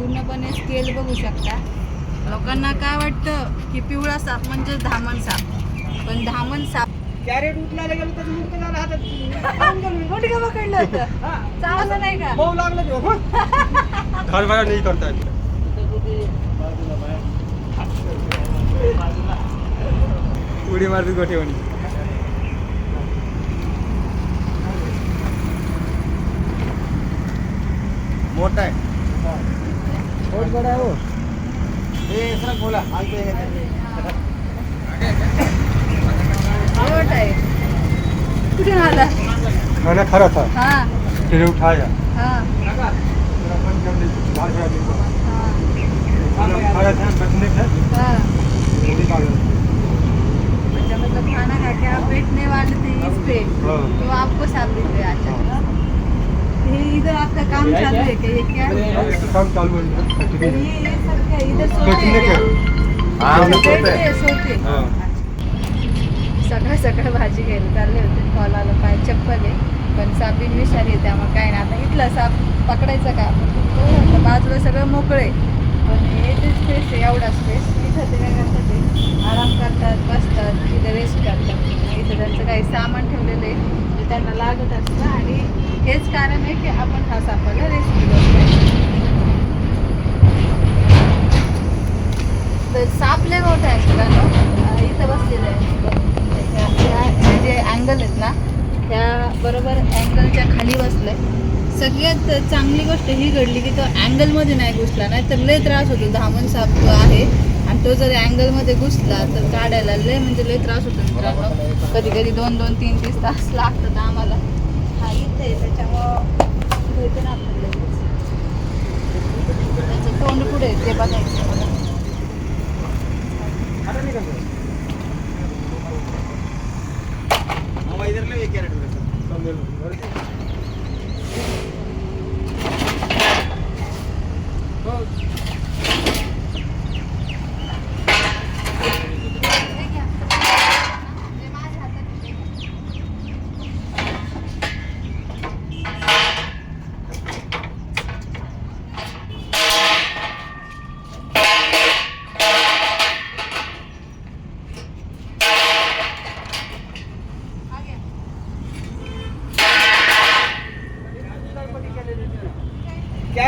पूर्णपणे स्केल बघू शकता लोकांना काय वाटतं की पिवळा साप म्हणजे धामण साप पण धामण साप कॅरेट उचलायला गेलो तर मुक्त झाला हातात पकडलं होतं हा. चावलं नाही का लागलं ते हो. नाही उडी मारती गोठेवणी बहुत बड़ा है वो। ये ऐसा खोला आज देखेंगे खाना खा था? हाँ। फिर उठाया। हाँ।, हाँ। खा रहे थे बचने थे। हाँ। अच्छा मतलब खाना खा के आप बैठने वाले थे इस पे। हाँ। तो आपको सामने पे आ जाएगा है इधर आपका काम चालू है क्या ये क्या काम चालू है ये ये सब क्या इधर सोते हैं क्या? हाँ, सोते हैं। सोते। सकाळ सकाळ भाजी घ्यायला चालले होते. कॉल आला पाय चप्पल आहे. पण सापीन विषारी आहे त्यामुळे काय नाही. आता इथलं साप पकडायचं का? बाजूला सगळं मोकळे पण हे जे स्पेस आहे एवढा स्पेस इथं ते काय करतात ते? आराम करतात बसतात तिथे रेस्ट करतात. इथं त्यांचं काही सामान ठेवलेलं आहे. त्यांना लागत असतं. आणि हेच कारण आहे की आपण हा सापाला रेस्क्यू करतोय तर साप लय मोठा आहे मित्रांनो इथं बसलेलं आहे. जे अँगल आहेत ना त्या बरोबर अँगलच्या खाली बसलंय. सगळ्यात चांगली गोष्ट ही घडली की तो अँगलमध्ये नाही घुसला नाही तर लय त्रास होतो. धामण साप आहे. आणि तो जर अँगलमध्ये घुसला तर काढायला लय म्हणजे लय त्रास होतो मित्रांनो. कधी कधी दोन दोन तीन तीन तास लागतात आम्हाला. हा इथे त्याच्यामुळं. त्याचं तोंड पुढे ते बघायचं मला आता निकल गए हम इधर ले एक कैरेट में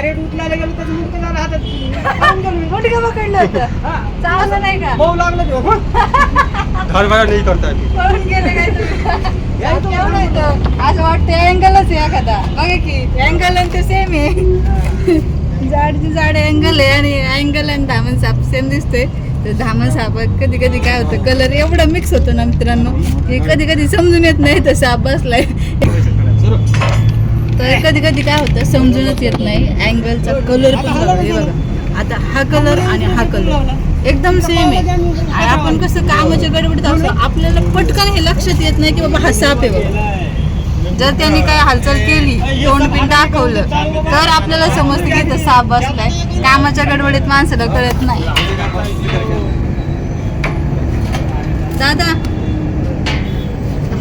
उचलायला गेलो तर मुक्त झाला हातात. मोठे का पकडलं होतं? हा. चावलं नाही का? मऊ लागलं ते. हरभरा नाही पळून गेले काय तुम्ही येतं असं वाटतं अँगलच आहे एखादा. बघा की अँगल आणि ते सेम आहे. जाडची जाड अँगल आहे आणि अँगल आणि धामण साप सेम दिसतोय. तर धामण साप कधी कधी काय होतं? कलर एवढा मिक्स होतो ना मित्रांनो हे कधी कधी समजून येत नाही तर साप बसलाय. तर कधी कधी काय होतं समजूनच येत नाही. अँगलचा कलर पण बघा हे बघा. आता हा कलर आणि हा कलर एकदम सेम आहे. आणि आपण कसं कामाच्या गडबडीत असतो आपल्याला पटकन हे लक्षात येत नाही की बाबा हा साप आहे बाबा जर त्यांनी काय हालचाल केली तोंड बिंड दाखवलं तर आपल्याला समजतं की इथं साप बसलाय. कामाच्या गडबडीत माणसाला कळत नाही. दादा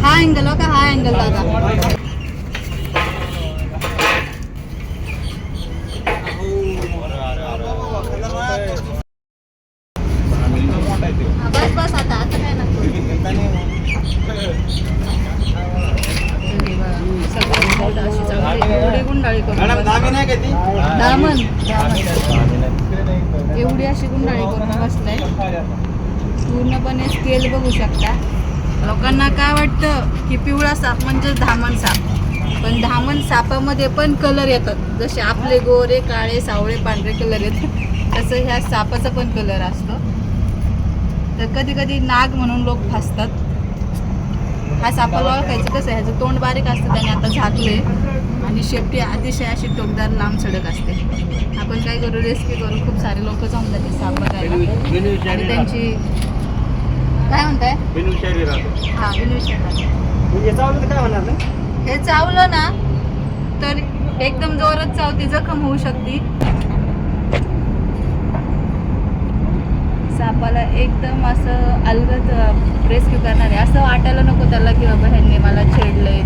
हा अँगल हो का हा अँगल दादा हा, बस बस आता आता काय नको सगळं बोट अशी चांगली एवढी गुंडाळी करून मॅडम बस. दामी नाही का ती दामन. एवढी अशी गुंडाळी करून बसलाय. पूर्णपणे स्केल बघू शकता. लोकांना काय वाटतं की पिवळा साप म्हणजे धामण साप? पण धामण सापामध्ये पण कलर येतात. जसे आपले गोरे काळे सावळे पांढरे कलर येतात. तसं ह्या सापाचा पण कलर असतो. तर कधी कधी नाग म्हणून लोक फसतात. हा सापाला ओळखायचं कसं ह्याचं तोंड बारीक असतं त्याने आता झाकले आणि शेपटी अतिशय अशी टोकदार लांब सडक असते. आपण काय करू रेस्क्यू करू खूप सारे लोक जाऊन जाते साप बघायला आणि त्यांची काय म्हणताय? हा नाही हे चावलं ना तर एकदम जोरात चावती जखम होऊ शकते. सापाला एकदम असं अलगत रेस्क्यू करणार आहे. असं वाटायला नको त्याला की बाबा ह्यांनी मला छेडलंय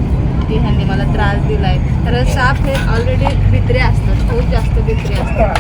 की ह्यांनी मला त्रास दिलाय. तर साप हे ऑलरेडी भित्रे असतात खूप जास्त भित्रे असतात.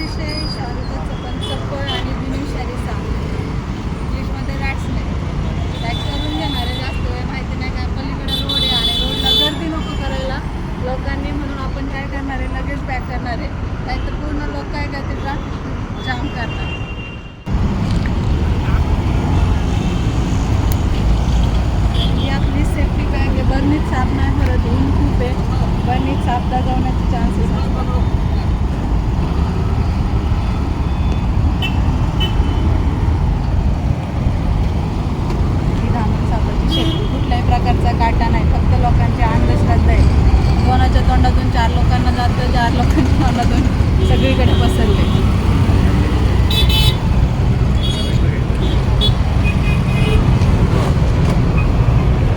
अतिशय शाहरुखाचं कन्सेप्ट आणि विनुषारी सांग इंग्लिशमध्ये रॅक्स नाही. रॅक्स करून घेणार आहे जास्त वेळ माहिती नाही काय पलीकडे रोड आहे आणि रोडला गर्दी नको करायला. लोकांनी म्हणून आपण काय करणार आहे लगेच पॅक करणार आहे. नाहीतर पूर्ण लोक काय करते ट्राफिक जाम करणार. ही आपली सेफ्टी काय आहे. बर्नीत साफ नाही खरं ऊन खूप आहे. बर्नीत साफ दगावण्याची प्रकारचा काटा नाही फक्त लोकांची अंधश्रद्धा आहे. कोणाच्या तोंडातून चार लोकांना जातं चार लोकांच्या तोंडातून सगळीकडे पसरले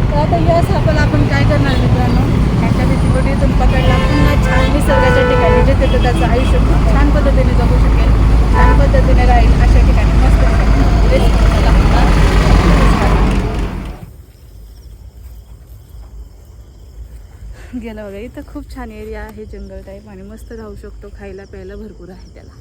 तर आता या सापाला आपण काय करणार मित्रांनो? ह्याच्या भीतीपोटीतून पकडला पुन्हा छान निसर्गाच्या ठिकाणी जिथे तो त्याचं आयुष्य खूप छान पद्धतीने जगू शकेल छान पद्धतीने राहील अशा ठिकाणी मस्त ठिकाणी rescue करायला पुन्हा नक्कीच काढणार. गेला वगैरे इथं खूप छान एरिया आहे जंगल टाईप आणि मस्त राहू शकतो खायला प्यायला भरपूर आहे त्याला.